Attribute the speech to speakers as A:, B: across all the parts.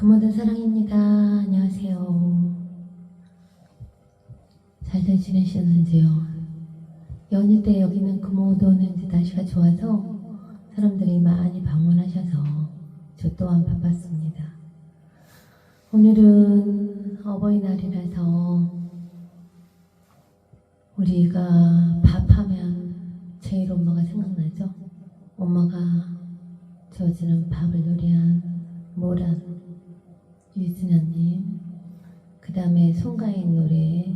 A: 금오든 사랑입니다. 안녕하세요. 잘들 지내셨는지요? 연휴 때 여기는 금오도는 이제 날씨가 좋아서 사람들이 많이 방문하셔서 저 또한 바빴습니다. 오늘은 어버이날이라서 우리가 밥하면 제일 엄마가 생각나죠? 엄마가 저지는 밥을 요리한 모란 유진아님 그 다음에 송가인 노래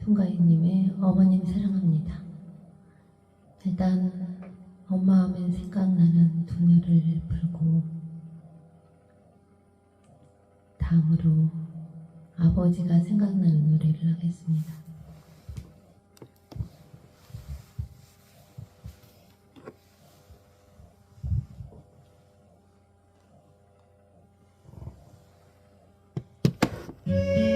A: 송가인님의 어머님 사랑합니다. 일단 엄마 하면 생각나는 두 노래를 부르고 다음으로 아버지가 생각나는 노래를 하겠습니다 Thank you.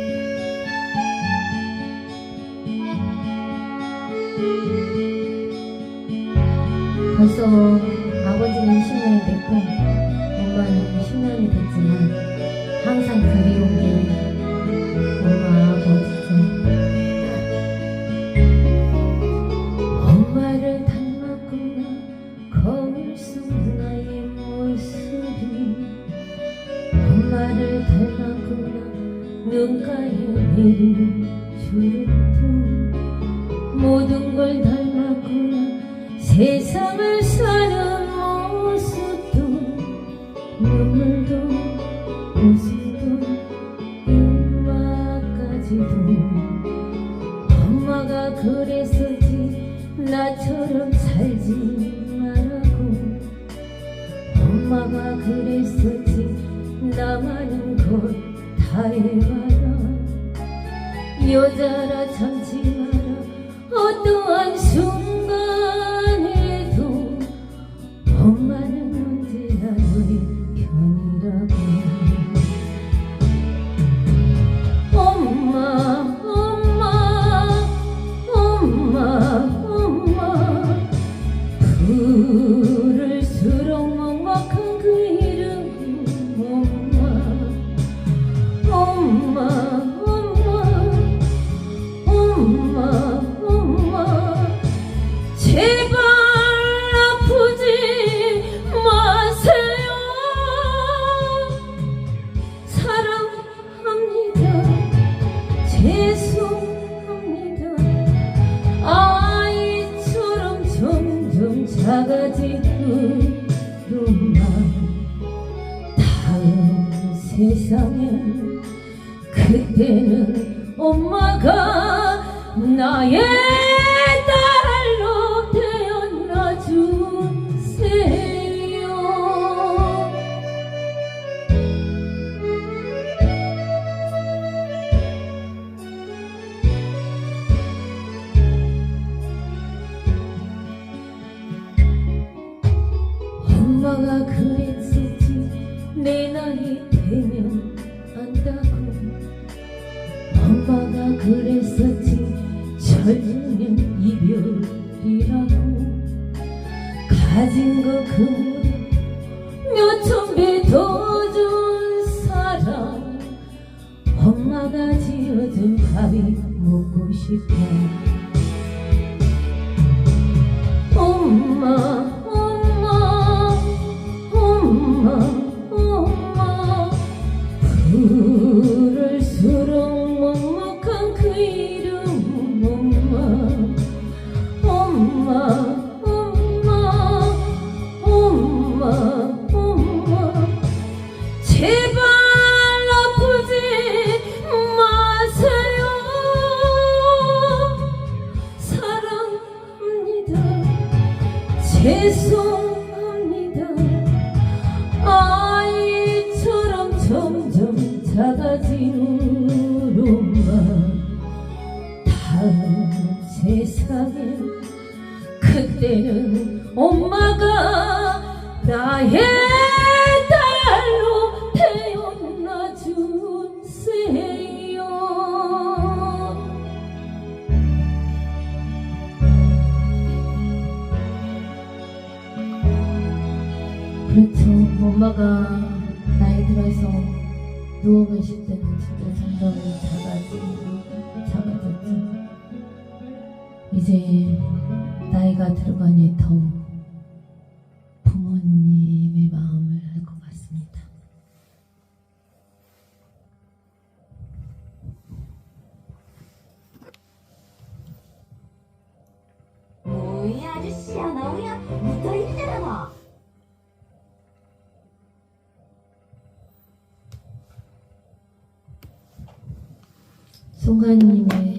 A: 엄마가 그랬었지 나만은 것다 해봐라. 여자라 참지 마라. 어떠한 순 먹고 엄마 다음 세상에 그때는 엄마가 나의 딸로 태어나 주세요 그렇죠. 엄마가 누워 계실 때는 진짜 점점 작아지고 작아졌죠. 이제 나이가 들어가니 더부 송가인님의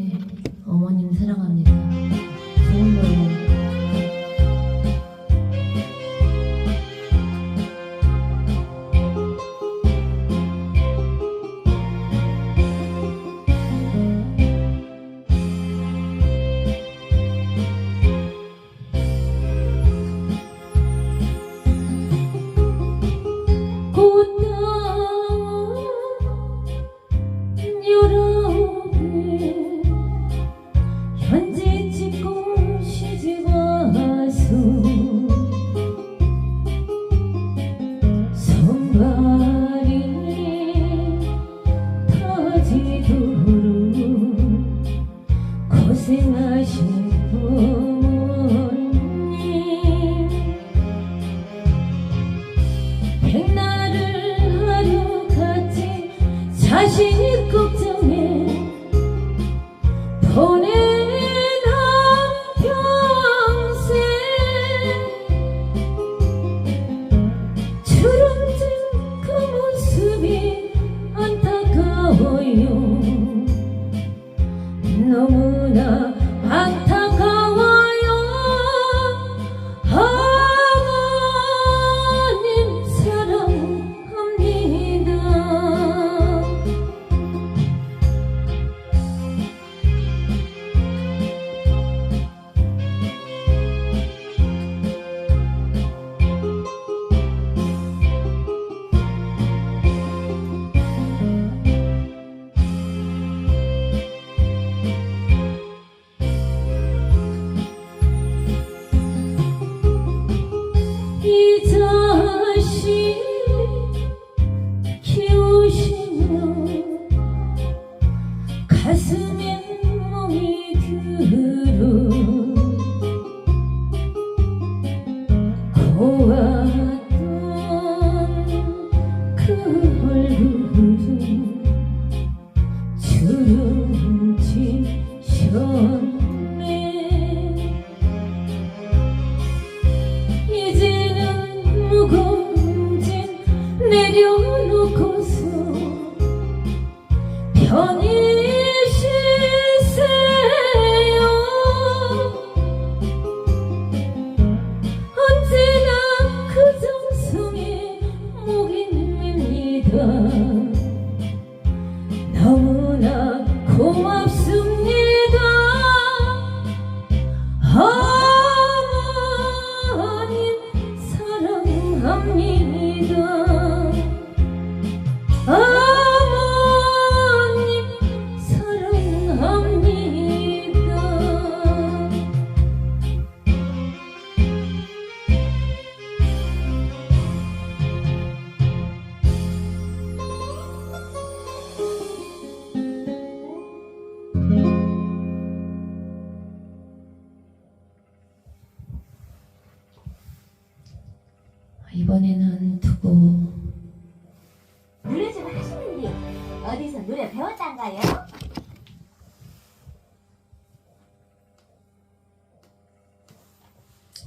A: 노래
B: 배웠단가요?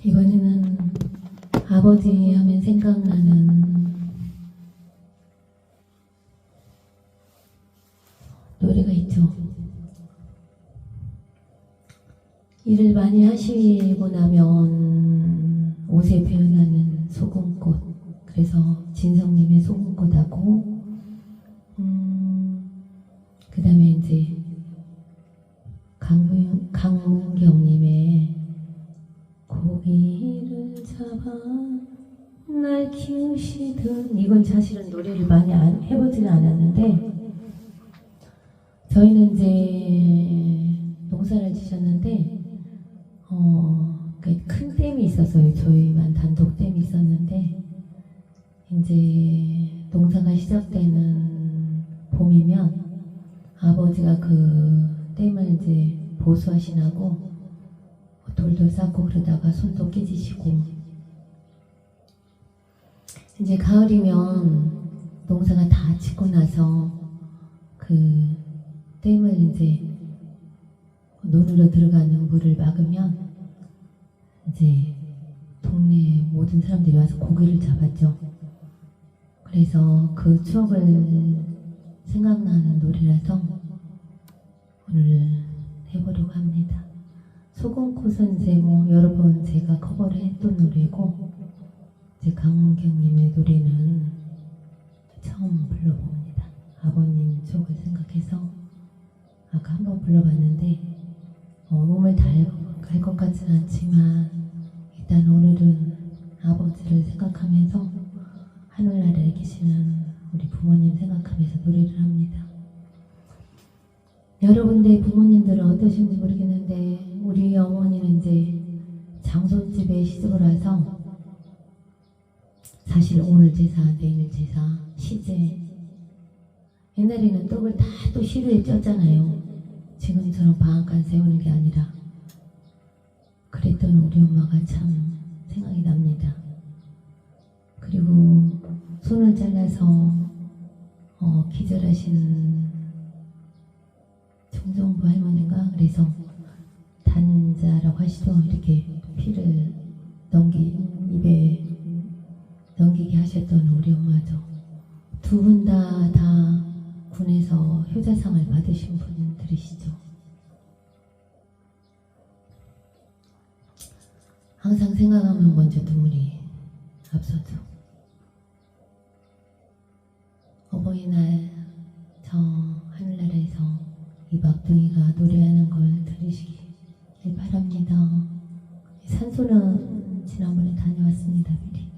A: 이번에는 아버지 하면 생각나는 노래가 있죠. 일을 많이 하시고 나면 옷에 배어나는 소금꽃. 잡아 날 키우시던 이건 사실은 노래를 많이 안, 해보지는 않았는데 저희는 이제 농사를 지셨는데 어, 그큰 댐이 있었어요. 저희만 단독 댐이 있었는데 이제 농사가 시작되는 모이면 아버지가 그 댐을 이제 보수하시나고 돌도 쌓고 그러다가 손도 깨지시고 이제 가을이면 농사가 다 짓고 나서 그 댐을 이제 논으로 들어가는 물을 막으면 이제 동네 모든 사람들이 와서 고기를 잡았죠. 그래서 그 추억을 생각나는 노래라서 오늘 해보려고 합니다. 소금꽃은 이제 뭐 여러 번 제가 커버를 했던 노래고 이 제 강은경님의 노래는 처음 불러봅니다. 아버님 추억을 생각해서 아까 한번 불러봤는데 어, 몸을 다할 것 같지는 않지만 일단 오늘은 아버지를 생각하면서 하늘나라에 계시는 우리 부모님 생각하면서 노래를 합니다. 여러분들 부모님들은 어떠신지 모르겠는데 우리 어머니는 이제 장손집에 시집을 와서 사실 오늘 제사, 내일 제사, 시제 옛날에는 떡을 다 또 시루에 쪘잖아요. 지금처럼 방앗간 세우는 게 아니라 그랬던 우리 엄마가 참 생각이 납니다. 그리고 손을 잘라서 어, 기절하신 정정부 할머니인가 그래서 단자라고 하시죠 이렇게 피를 넘기 입에 넘기게 하셨던 우리 엄마죠 두분다다 군에서 효자상을 받으신 분들이시죠 항상 생각하면 먼저 눈물이 앞서죠 어버이날 저 하늘나라에서 이 막둥이가 노래하는 걸 들으시길 바랍니다. 산소는 지난번에 다녀왔습니다. 미리.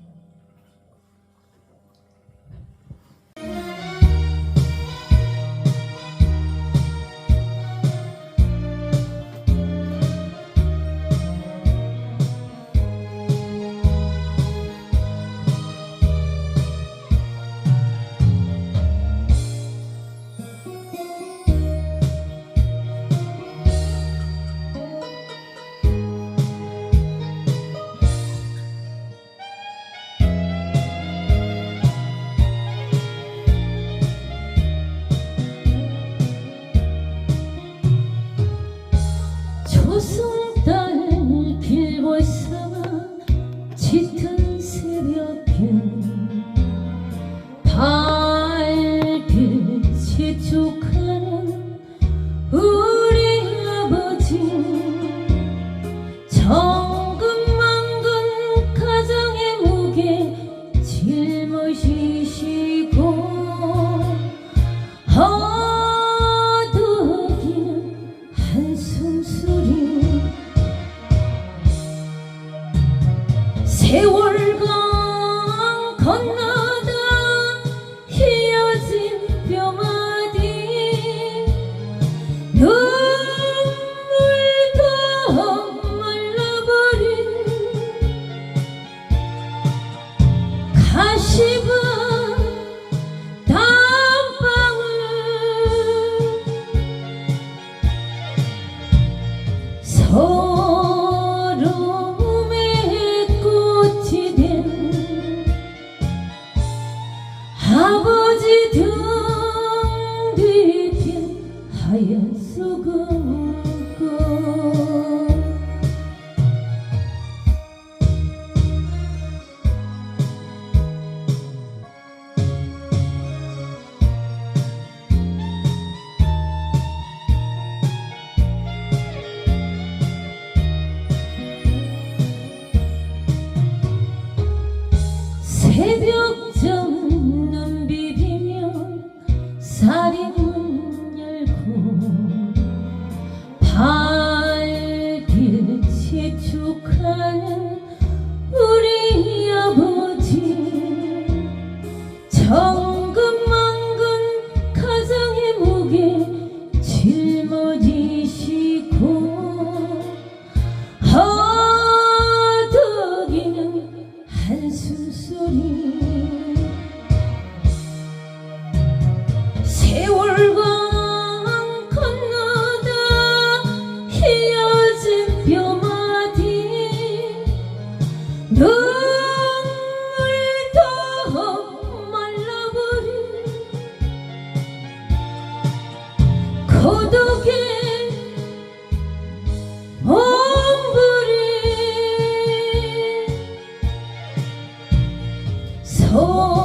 C: Oh.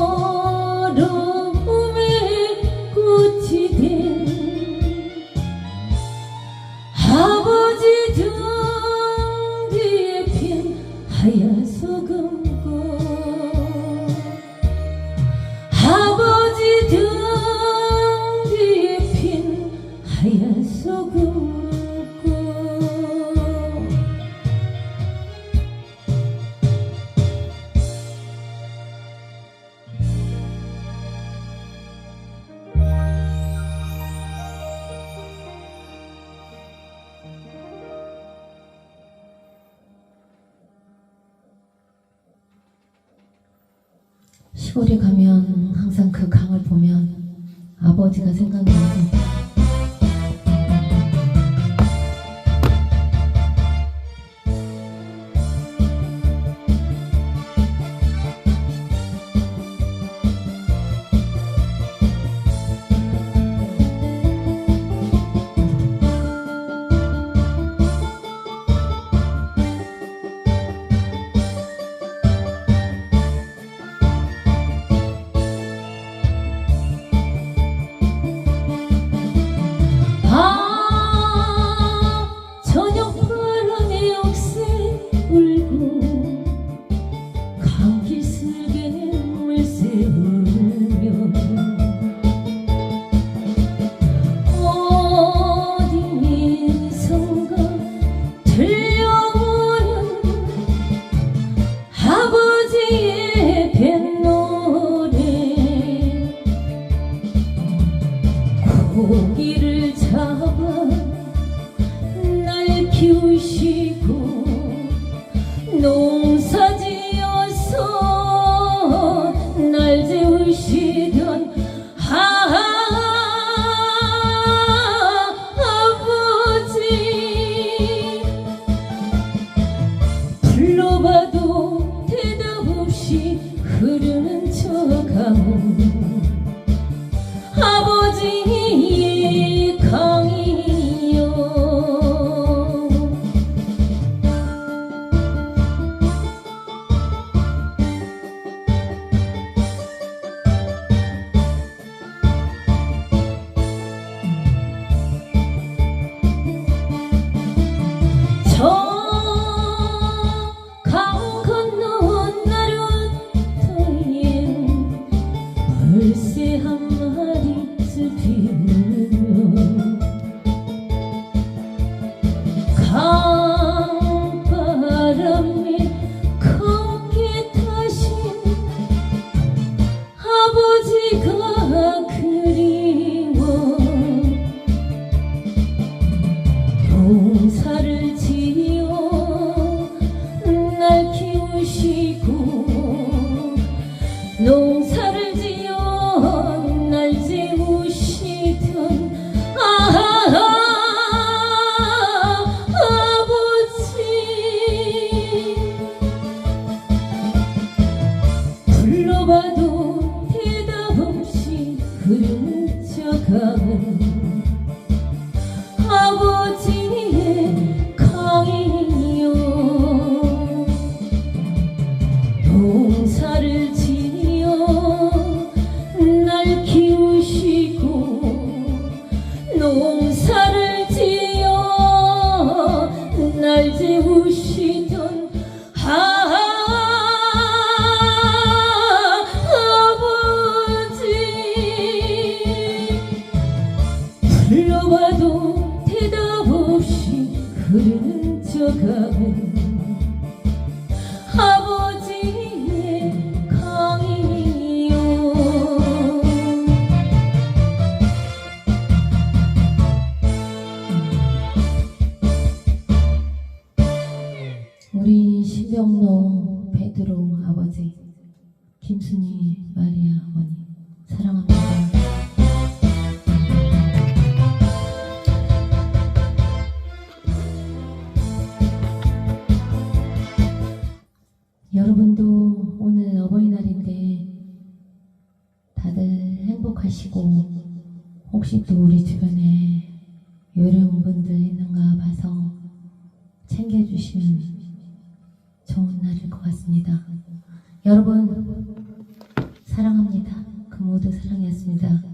A: 시골에 가면 항상 그 강을 보면 아버지가 생각나고
C: 키우시고
A: 노 베드로 아버지, 김순희 마리아 어머니 사랑합니다. 여러분도 오늘 어버이날인데 다들 행복하시고 혹시 또 우리 주변에 요령분들 있는가 봐서 챙겨주시면 좋은 날일 것 같습니다. 여러분 사랑합니다. 그 모두 사랑했습니다.